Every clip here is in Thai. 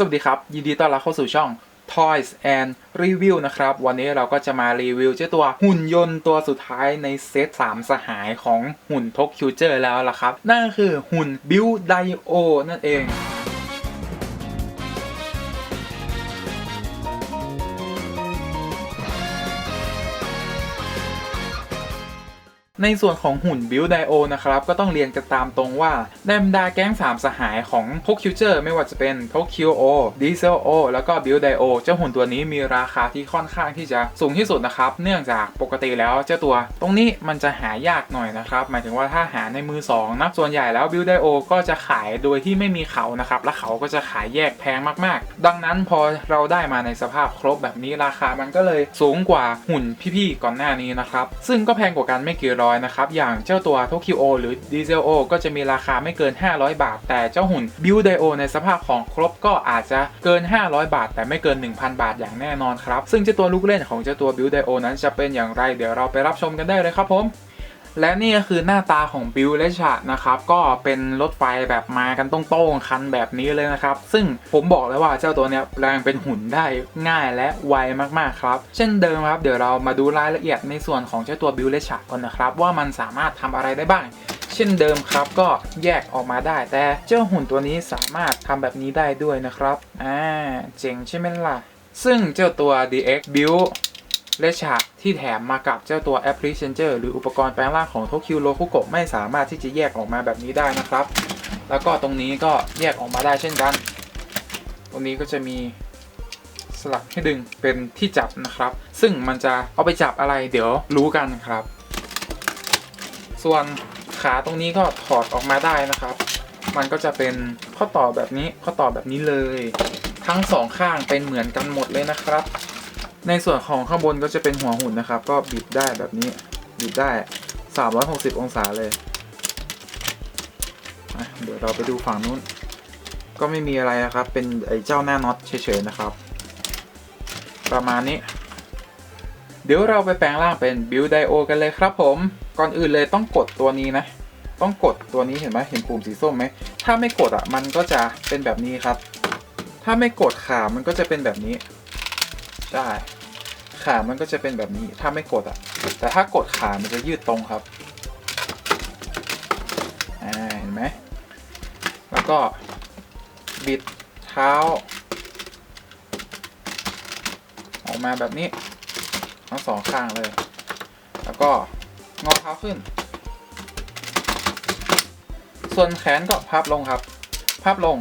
สวัสดีครับ ยินดีต้อนรับเข้าสู่ช่อง Toys and Review นะครับ วันนี้เราก็จะมารีวิวเจ้าตัวหุ่นยนต์ตัวสุดท้ายในเซต 3 สหายของหุ่นทกคิวเจอร์แล้วล่ะครับ นั่นก็คือหุ่นบิ d ไดโอนั่นเอง ในส่วนของหุ่นบิ d ไดโอนะครับ ก็ต้องเรียนกันตามตรงว่าในบรรดาแก๊ง3สหายของทกคิวเจอร์ไม่ว่าจะเป็นทกคิวโอดีเซลโอแล้วก็บิ d ไดโอเจ้าหุ่นตัวนี้มีราคาที่ค่อนข้างที่จะสูงที่สุดนะครับ เนื่องจากปกติแล้วเจ้าตัว ตรงนี้มันจะหายากหน่อยนะครับ หมายถึงว่าถ้าหาในมือ2นะส่วนใหญ่แล้วบิ d ไดโอก็จะขายโดยที่ไม่มีเขานะครับและเขาก็จะขายแยกแพงมากๆ ดังนั้นพอเราได้มาในสภาพครบแบบนี้ราคามันก็เลยสูงกว่าหุ่นพี่ๆก่อนหน้านี้นะครับซึ่งก็แพงกว่ากันไม่กี่ร้อยนะครับ อย่างเจ้าตัว t o k i o หรือ d i z e l O ก็จะมีราคาไม่เกิน 500 บาท แต่เจ้าหุ่น Build d i o ในสภาพของครบก็อาจจะเกิน 500 บาท แต่ไม่เกิน 1,000 บาทอย่างแน่นอนครับ ซึ่งเจ้าตัวลูกเล่นของเจ้าตัว Build d i o นั้นจะเป็นอย่างไร เดี๋ยวเราไปรับชมกันได้เลยครับผม และนี่ก็คือหน้าตาของบิลและฉะนะครับก็เป็นรถไฟแบบมากันตรงๆคันแบบนี้เลยนะครับ ซึ่งผมบอกเลยว่าเจ้าตัวเนี้ยแปลงเป็นหุ่นได้ง่ายและไวมากๆครับ เช่นเดิมครับ เดี๋ยวเรามาดูรายละเอียดในส่วนของเจ้าตัวบิลและฉะก่อนนะครับ ว่ามันสามารถทำอะไรได้บ้างเช่นเดิมครับก็แยกออกมาได้ แต่เจ้าหุ่นตัวนี้สามารถทำแบบนี้ได้ด้วยนะครับ อ่า เจ๋งใช่ไหมล่ะ ซึ่งเจ้าตัว DX Build และฉากที่แถมมากับเจ้าตัว a p p l i c a t o r หรืออุปกรณ์แปลงร่างของ t o k y o โ o คุโกะไม่สามารถที่จะแยกออกมาแบบนี้ได้นะครับ แล้วก็ตรงนี้ก็แยกออกมาได้เช่นกัน ตรงนี้ก็จะมีสลักให้ดึงเป็นที่จับนะครับ ซึ่งมันจะเอาไปจับอะไรเดี๋ยวรู้กันครับ ส่วนขาตรงนี้ก็ถอดออกมาได้นะครับ มันก็จะเป็นข้อต่อแบบนี้ข้อต่อแบบนี้เลย ทั้งสองข้างเป็นเหมือนกันหมดเลยนะครับ ในส่วนของข้างบนก็จะเป็นหัวหุ่นนะครับ ก็บิดได้แบบนี้บิดได้ 360 องศาเลยเดี๋ยวเราไปดูฝั่งนู้น ก็ไม่มีอะไรนะครับ เป็นไอ้เจ้าหน้าน็อตเฉยๆนะครับ ประมาณนี้ เดี๋ยวเราไปแปลงร่างเป็นบิลไดโอกันเลยครับผม ก่อนอื่นเลยต้องกดตัวนี้นะ ต้องกดตัวนี้เห็นไหมเห็นปุ่มสีส้มไหม ถ้าไม่กดอะมันก็จะเป็นแบบนี้ครับ ถ้าไม่กดขามันก็จะเป็นแบบนี้ ได้ ขามันก็จะเป็นแบบนี้ถ้าไม่กดอะ แต่ถ้ากดขามันจะยืดตรงครับเห็นไหมแล้วก็บิดเท้า ออกมาแบบนี้ทั้งสองข้างเลย แล้วก็งอเท้าขึ้น ส่วนแขนก็พับลงครับ พับลง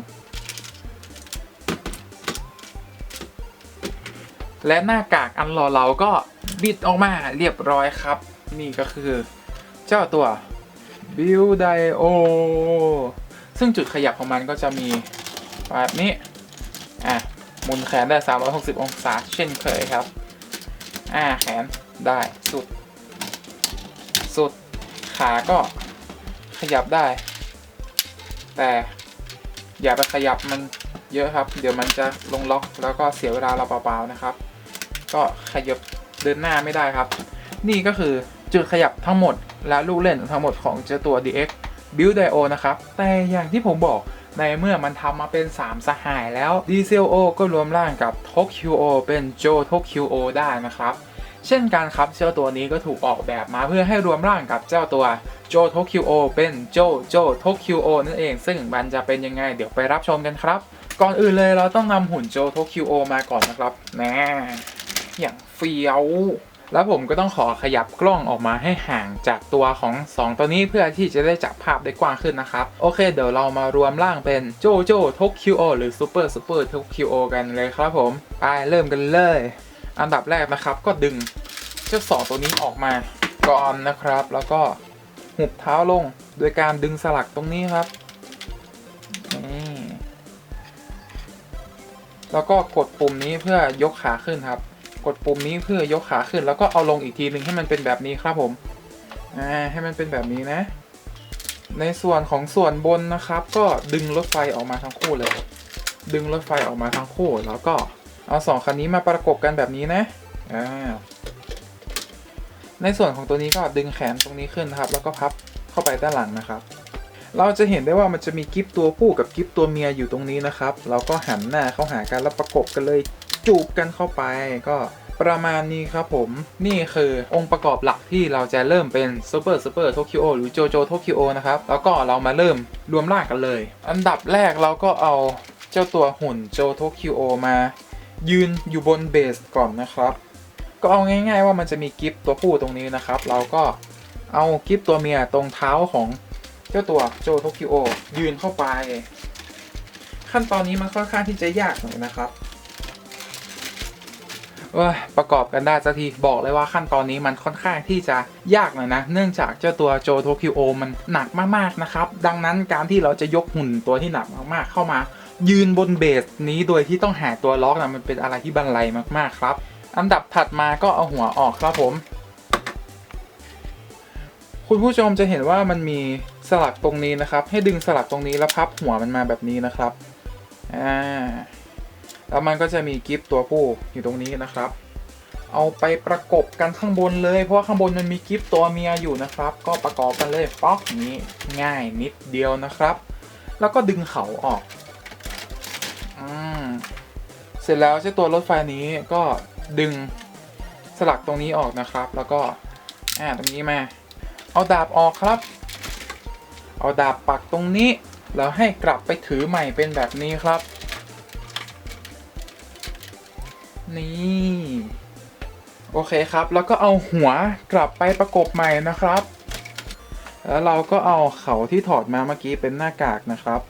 และหน้ากากอันหล่อเหลาก็บิดออกมาเรียบร้อยครับ นี่ก็คือ เจ้าตัว b u i l d i o ซึ่งจุดขยับของมันก็จะมีแบบนี้ อะหมุนแขนได้ 360 องศาเช่นเคยครับ อ่าแขนได้สุด สุด ขาก็ขยับได้ แต่อย่าไปขยับมันเยอะครับ เดี๋ยวมันจะลงล็อกแล้วก็เสียเวลาเราเปล่าๆนะครับ ก็ขยับเดินหน้าไม่ได้ครับ นี่ก็คือจุดขยับทั้งหมดและลูกเล่นทั้งหมดของเจ้าตัว DX buildio นะครับ แต่อย่างที่ผมบอกในเมื่อมันทำมาเป็น 3 สหายแล้ว d c o ก็รวมร่างกับ Tokyo เป็น Jo Tokyo ได้นะครับ เช่นกันครับเจ้าตัวนี้ก็ถูกออกแบบมาเพื่อให้รวมร่างกับเจ้าตัวโจโทคิโอเป็นโจโจโทคิโอนั่นเอง ซึ่งมันจะเป็นยังไงเดี๋ยวไปรับชมกันครับ ก่อนอื่นเลยเราต้องนำหุ่นโจโทคิโอมาก่อนนะครับแน่ อย่างเฟี้ยว แล้วผมก็ต้องขอขยับกล้องออกมาให้ห่างจากตัวของ 2 ตัวนี้เพื่อที่จะได้จับภาพได้กว้างขึ้นนะครับ โอเค เดี๋ยวเรามารวมร่างเป็นโจโจโทคิโอหรือซูเปอร์ซูเปอร์โทคิโอกันเลยครับผม ไปเริ่มกันเลย อันดับแรกนะครับก็ดึงเจ้าสองตัวนี้ออกมาก่อนนะครับ แล้วก็หุบเท้าลงโดยการดึงสลักตรงนี้ครับแล้วก็กดปุ่มนี้เพื่อยกขาขึ้นครับ กดปุ่มนี้เพื่อยกขาขึ้น แล้วก็เอาลงอีกทีหนึ่งให้มันเป็นแบบนี้ครับผมอ่าให้มันเป็นแบบนี้นะ ในส่วนของส่วนบนนะครับ ก็ดึงรถไฟออกมาทั้งคู่เลย ดึงรถไฟออกมาทั้งคู่ แล้วก็เอาสองคันนี้มาประกบกันแบบนี้นะอ่าในส่วนของตัวนี้ก็ดึงแขนตรงนี้ขึ้นนะครับ แล้วก็พับเข้าไปด้านหลังนะครับ เราจะเห็นได้ว่ามันจะมีกิฟตัวผู้กับกิฟตัวเมียอยู่ตรงนี้นะครับ เราก็หันหน้าเข้าหากันแล้วประกบกันเลย จูบกันเข้าไปก็ประมาณนี้ครับผมนี่คือองค์ประกอบหลักที่เราจะเริ่มเป็นซูเปอร์ซูเปอร์โทคิโอหรือโจโจโทคิโอนะครับ แล้วก็เรามาเริ่มรวมร่างกันเลย อันดับแรกเราก็เอาเจ้าตัวหุ่นโจโทคิโอมา ยืนอยู่บนเบสก่อนนะครับ ก็เอาง่าย ๆ ว่ามันจะมีกิฟตัวผู้ตรงนี้นะครับ เราก็เอากิฟตัวเมียตรงเท้าของเจ้าตัวโจโทคิโอยืนเข้าไป ขั้นตอนนี้มันค่อนข้างที่จะยากหน่อยนะครับ ประกอบกันได้สักทีบอกเลยว่าขั้นตอนนี้มันค่อนข้างที่จะยากหน่อยนะ เนื่องจากเจ้าตัวโจโทคิโอมันหนักมากๆนะครับ ดังนั้นการที่เราจะยกหุ่นตัวที่หนักมากๆ เข้ามา ยืนบนเบสนี้โดยที่ต้องหาตัวล็อกนะมันเป็นอะไรที่บันไลมากๆครับ อันดับถัดมาก็เอาหัวออกครับผม คุณผู้ชมจะเห็นว่ามันมีสลักตรงนี้นะครับ ให้ดึงสลักตรงนี้แล้วพับหัวมันมาแบบนี้นะครับอ่า แล้วมันก็จะมีกิฟตัวผู้อยู่ตรงนี้นะครับ เอาไปประกบกันข้างบนเลย เพราะว่าข้างบนมันมีกิฟตัวเมียอยู่นะครับ ก็ประกอบกันเลยป๊อกนี้ง่ายนิดเดียวนะครับ แล้วก็ดึงเขาออกอืมเสร็จแล้วเจ้าตัวรถไฟนี้ก็ดึงสลักตรงนี้ออกนะครับ แล้วก็อ่าตรงนี้มา เอาดาบออกครับ เอาดาบปักตรงนี้แล้วให้กลับไปถือใหม่เป็นแบบนี้ครับ นี่ โอเคครับ แล้วก็เอาหัวกลับไปประกบใหม่นะครับ แล้วเราก็เอาเขาที่ถอดมาเมื่อกี้เป็นหน้ากากนะครับ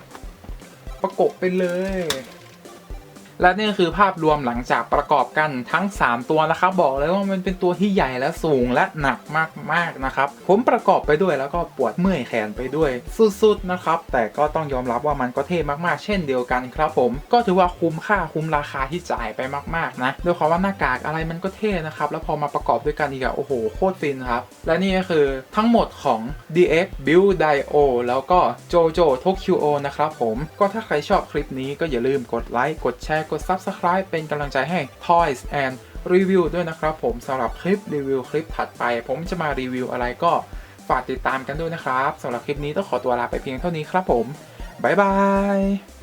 ประกบไปเลย และนี่คือภาพรวมหลังจากประกอบกันทั้ง 3 ตัวนะครับ บอกเลยว่ามันเป็นตัวที่ใหญ่และสูงและหนักมากๆนะครับ ผมประกอบไปด้วยแล้วก็ปวดเมื่อยแขนไปด้วยสุดๆนะครับ แต่ก็ต้องยอมรับว่ามันก็เท่มากๆ เช่นเดียวกันครับ ผมก็ถือว่าคุ้มค่าคุ้มราคาที่จ่ายไปมากๆนะด้วยความว่าหน้ากากอะไรมันก็เท่นะครับแล้วพอมาประกอบด้วยกันอีกอะโอ้โหโคตรฟินครับและนี่ก็คือทั้งหมดของ DX Build Dio แล้วก็ JoJo Tokyo นะครับผมก็ถ้าใครชอบคลิปนี้ก็อย่าลืมกดไลค์กดแชร์กด Subscribe เป็นกำลังใจให้ Toys and Review ด้วยนะครับผมสำหรับคลิปรีวิวคลิปถัดไป ผมจะมารีวิวอะไรก็ฝากติดตามกันด้วยนะครับสำหรับคลิปนี้ต้องขอตัวลาไปเพียงเท่านี้ครับผมบ๊ายบาย